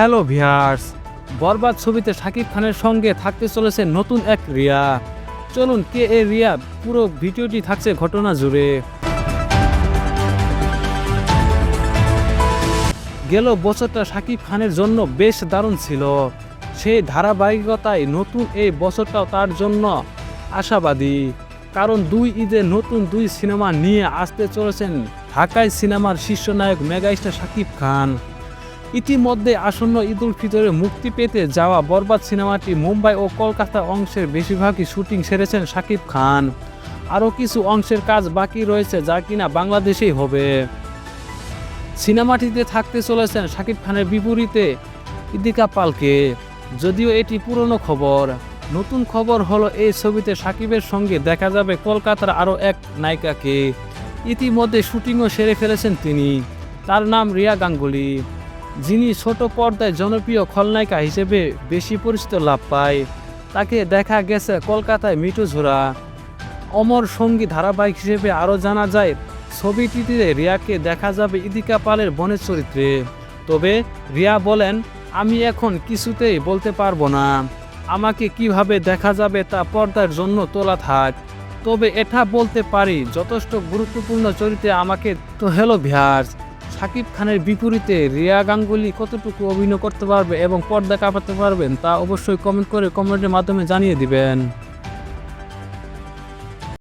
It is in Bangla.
হ্যালো ভিয়ার্স বরবাদ ছবিতে শাকিব খানের সঙ্গে থাকতে চলেছে নতুন এক রিয়া। চলুন, কে এ রিয়া? পুরো ভিডিওটি থাকছে ঘটনা জুড়ে। গেল বছরটা শাকিব খানের জন্য বেশ দারুণ ছিল। সেই ধারাবাহিকতায় নতুন এই বছরটাও তার জন্য আশাবাদী। কারণ দুই ঈদে নতুন দুই সিনেমা নিয়ে আসতে চলেছেন ঢাকায় সিনেমার শীর্ষ নায়ক মেগাস্টার শাকিব খান। ইতিমধ্যে আসন্ন ঈদ উল ফিতরে মুক্তি পেতে যাওয়া বরবাদ সিনেমাটি মুম্বাই ও কলকাতা অংশের বেশিরভাগই শুটিং সেরেছেন শাকিব খান। আরও কিছু অংশের কাজ বাকি রয়েছে যা কিনা বাংলাদেশেই হবে। সিনেমাটিতে থাকতে চলেছেন শাকিব খানের বিপরীতে ইদিকা পালকে। যদিও এটি পুরনো খবর, নতুন খবর হলো এই ছবিতে সাকিবের সঙ্গে দেখা যাবে কলকাতার আরও এক নায়িকাকে। ইতিমধ্যে শুটিংও সেরে ফেলেছেন তিনি। তার নাম রিয়া গাঙ্গুলি। যিনি ছোট পর্দায় জনপ্রিয় খলনায়িকা হিসেবে বেশি পরিচিত লাভ পায়, তাকে দেখা গেছে কলকাতায় মিঠু ঝোড়া অমর সঙ্গী ধারাবাহিক হিসেবে আরও জানা যায়, ছবিটিতে রিয়াকে দেখা যাবে ইদিকা পালের বনের চরিত্রে। তবে রিয়া বলেন, আমি এখন কিছুতেই বলতে পারব না। আমাকে কীভাবে দেখা যাবে তা পর্দার জন্য তোলা থাক। তবে এটা বলতে পারি, যথেষ্ট গুরুত্বপূর্ণ চরিত্রে আমাকে তো হ্যালো ভিয়ার্স শাকিব খানের বিপরীতে রিয়া গাঙ্গুলি কতটুকু অভিনয় করতে পারবে এবং পর্দা কাঁপাতে পারবেন তা অবশ্যই কমেন্ট করে কমেন্টের মাধ্যমে জানিয়ে দিবেন।